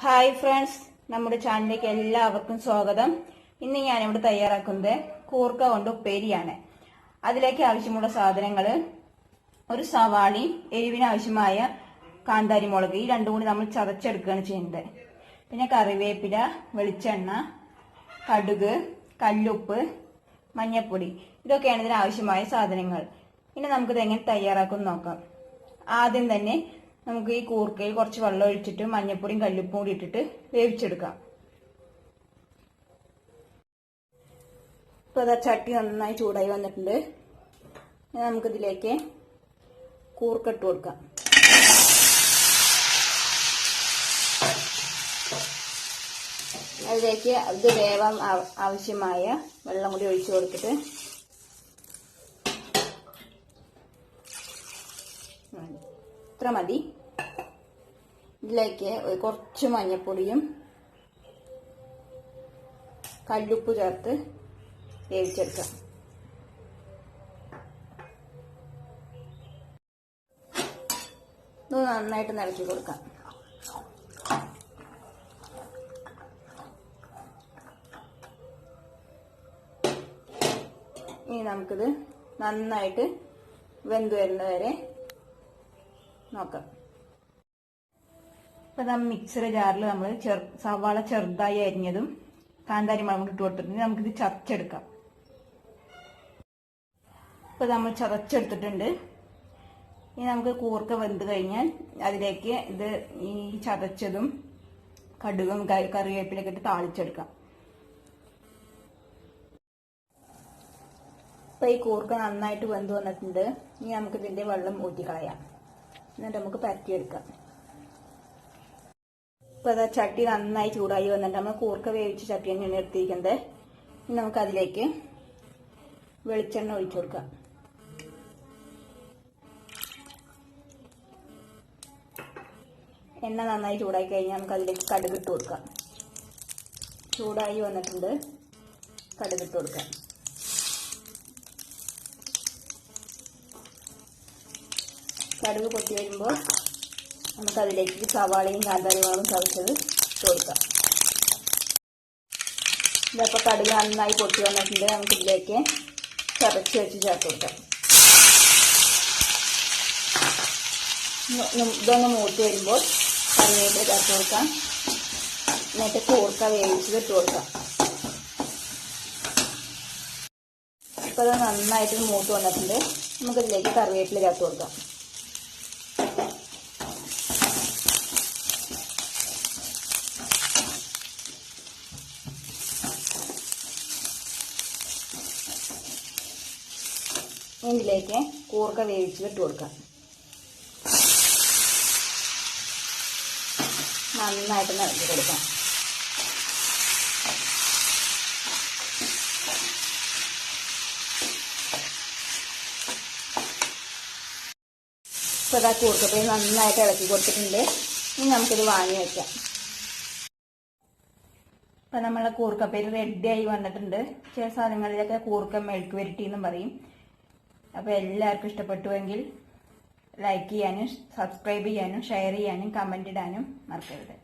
Hi friends നമ്മുടെ ചാനലിലേക്ക് എല്ലാവർക്കും സ്വാഗതം. ഇന്ന് ഞാൻ ഇവിടെ തയ്യാറാക്കുന്നത് കൂർക്ക കൊണ്ട് ഉപ്പേരിയാണ്. അതിലേക്ക് ആവശ്യമുള്ള സാധനങ്ങൾ ഒരു സവാളി എരിവിന് ആവശ്യമായ കാന്താരി മുളക് ഈ രണ്ടും കൂടി നമ്മൾ ചതച്ചെടുക്കുകയാണ് ചെയ്യുന്നത്. പിന്നെ കറിവേപ്പില വെളിച്ചെണ്ണ കടുക് കല്ലുപ്പ് മഞ്ഞൾപ്പൊടി ഇതൊക്കെയാണ് ഇതിന് ആവശ്യമായ സാധനങ്ങൾ. ഇനി നമുക്കിത് എങ്ങനെ തയ്യാറാക്കും നോക്കാം. ആദ്യം തന്നെ നമുക്ക് ഈ കൂർക്കയിൽ കുറച്ച് വെള്ളം ഒഴിച്ചിട്ട് മഞ്ഞപ്പൊടിയും കല്ലുപ്പും കൂടി ഇട്ടിട്ട് വേവിച്ചെടുക്കാം. ഇപ്പൊ അതാ ചട്ടി നന്നായി ചൂടായി വന്നിട്ടുണ്ട്. നമുക്കിതിലേക്ക് കൂർക്കിട്ട് കൊടുക്കാം. അതിലേക്ക് ഇത് വേവാൻ ആവശ്യമായ വെള്ളം കൂടി ഒഴിച്ചു കൊടുത്തിട്ട് ഇത്ര മതി. ഇതിലേക്ക് കുറച്ച് മഞ്ഞപ്പൊടിയും കല്ലുപ്പ് ചേർത്ത് വേവിച്ചെടുക്കാം. നന്നായിട്ട് നിറക്കി കൊടുക്കാം. ഇനി നമുക്കിത് നന്നായിട്ട് വെന്ത് വരുന്നവരെ നോക്കാം. ഇപ്പൊ നമ്മൾ മിക്സർ ജാറിൽ നമ്മൾ ചെറു സവാള ചെറുതായി അരിഞ്ഞതും കാന്താരി മുളകും ഇട്ട് കൊടുത്തിട്ടുണ്ട് നമുക്കിത് ചതച്ചെടുക്കാം. ഇപ്പം നമ്മൾ ചതച്ചെടുത്തിട്ടുണ്ട്. ഇനി നമുക്ക് കൂർക്ക വെന്ത് കഴിഞ്ഞാൽ അതിലേക്ക് ഇത് ഈ ചതച്ചതും കടുകും കറിവേപ്പിലൊക്കെ ഇട്ട് താളിച്ചെടുക്കാം. ഇപ്പം ഈ കൂർക്ക നന്നായിട്ട് വെന്ത് വന്നിട്ടുണ്ട്. ഇനി നമുക്കിതിന്റെ വെള്ളം ഊറ്റിക്കളയാം. എന്നിട്ട് നമുക്ക് പരത്തിയെടുക്കാം. ഇപ്പൊ അതാ ചട്ടി നന്നായി ചൂടായി വന്നിട്ട് നമ്മൾ കൂർക്ക വേവിച്ച ചട്ടി തന്നെയാണ് എടുത്തിരിക്കുന്നത്. ഇനി നമുക്ക് അതിലേക്ക് വെളിച്ചെണ്ണ ഒഴിച്ചു കൊടുക്കാം. എണ്ണ നന്നായി ചൂടായി കഴിഞ്ഞാൽ നമുക്ക് അതിലേക്ക് കടുക് ഇട്ട് കൊടുക്കാം. ചൂടായി വന്നിട്ടുണ്ട്. കടുക് ഇട്ട് കൊടുക്കാം. കടുക് പൊട്ടി വരുമ്പോൾ നമുക്ക് അതിലേക്ക് സവാളയും കാന്താരിമുളകും ചവച്ചത് കൊടുക്കാം. ഇതപ്പോൾ കടുക് നന്നായി പൊട്ടി വന്നിട്ടുണ്ട്. നമുക്ക് ഇതിലേക്ക് ചതച്ച് വെച്ച് ചേർത്ത് കൊടുക്കാം. ഇതൊന്ന് മൂത്ത് വരുമ്പോൾ കറിവേപ്പില ചേർത്ത് കൊടുക്കാം. എന്നിട്ട് കൂർക്ക വേവിച്ചത് ഇട്ട് കൊടുക്കാം. ഇപ്പോൾ അത് നന്നായിട്ട് മൂത്ത് വന്നിട്ടുണ്ട്. നമുക്ക് ഇതിലേക്ക് കറിവേപ്പില ചേർത്ത് കൊടുക്കാം. ഇതിലേക്ക് കൂർക്ക വേവിച്ച് ഇട്ട് കൊടുക്കാം. നന്നായിട്ട് നിറച്ച് കൊടുക്കാം. ഇപ്പോൾ ഇതാ കൂർക്കപ്പൊടി നന്നായിട്ട് ഇളക്കി കൊടുത്തിട്ടുണ്ട്. ഇനി നമുക്കിത് വാങ്ങി വെക്കാം. ഇപ്പം നമ്മളെ കൂർക്കപ്പേര് റെഡിയായി വന്നിട്ടുണ്ട്. ചില സാധനങ്ങളിലൊക്കെ കൂർക്ക മെഴുക്ക് വരട്ടി എന്നും പറയും. അപ്പോൾ എല്ലാവർക്കും ഇഷ്ടപ്പെട്ടുവെങ്കിൽ ലൈക്ക് ചെയ്യാനും സബ്സ്ക്രൈബ് ചെയ്യാനും ഷെയർ ചെയ്യാനും കമന്റ് ഇടാനും മറക്കരുത്.